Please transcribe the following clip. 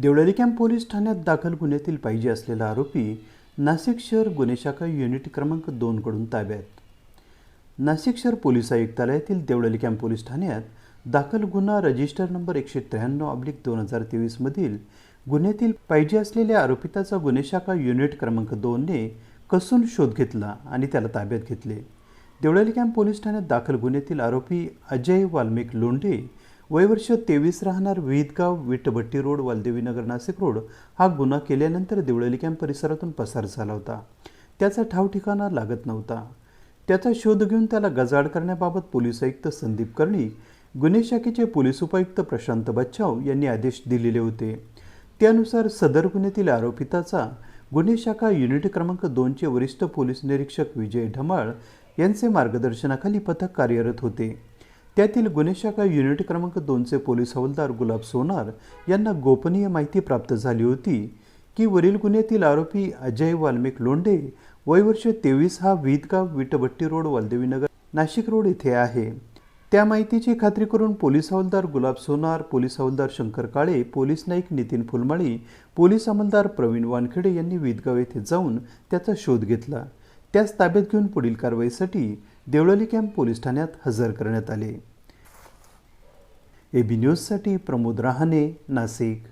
Deolali camp police ठाण्यात दाखल गुन्ह्यातील पाहिजे असलेला आरोपी नाशिक शहर गुन्हे शाखा युनिट क्रमांक दोनकडून ताब्यात नाशिक शहर पोलीस आयुक्तालयातील देवळाली कॅम्प पोलीस ठाण्यात दाखल गुन्हा रजिस्टर नंबर एकशे त्र्याण्णव अब्लिक दोन हजार तेवीसमधील गुन्ह्यातील पाहिजे असलेल्या आरोपिताचा गुन्हे शाखा युनिट क्रमांक दोनने कसून शोध घेतला आणि त्याला ताब्यात घेतले. देवळाली कॅम्प पोलीस ठाण्यात दाखल गुन्ह्यातील आरोपी अजय वाल्मिक लोंढे वयवर्ष तेवीस राहणार वेदगाव विटभट्टी रोड वालदेवीनगर नाशिक रोड हा गुन्हा केल्यानंतर देवळली कॅम्प परिसरातून पसार झाला होता. त्याचा ठाव ठिकाणा लागत नव्हता. त्याचा शोध घेऊन त्याला गजाड करण्याबाबत पोलीस आयुक्त संदीप कर्णिक गुन्हे शाखेचे पोलीस उपायुक्त प्रशांत बच्चाव यांनी आदेश दिलेले होते. त्यानुसार सदर गुन्ह्यातील आरोपिताचा गुन्हे शाखा युनिट क्रमांक दोनचे वरिष्ठ पोलीस निरीक्षक विजय ढमाळ यांचे मार्गदर्शनाखाली पथक कार्यरत होते. त्यातील गुन्हे शाखा युनिट क्रमांक दोनचे पोलीस हवालदार गुलाब सोनार यांना गोपनीय माहिती प्राप्त झाली होती की वरील गुन्ह्यातील आरोपी अजय वाल्मिक लोंढे वयवर्ष तेवीस हा विदगाव विटभट्टी रोड वालदेवीनगर नाशिक रोड येथे आहे. त्या माहितीची खात्री करून पोलीस हवालदार गुलाब सोनार पोलीस हवालदार शंकर काळे पोलीस नाईक नितीन फुलमाळी पोलीस अंमलदार प्रवीण वानखेडे यांनी विदगाव येथे जाऊन त्याचा शोध घेतला. त्यास ताब्यात घेऊन पुढील कारवाईसाठी देवळाली कॅम्प पोलीस ठाण्यात हजर करण्यात आले. एबी न्यूजसाठी प्रमोद रहाणे नाशिक.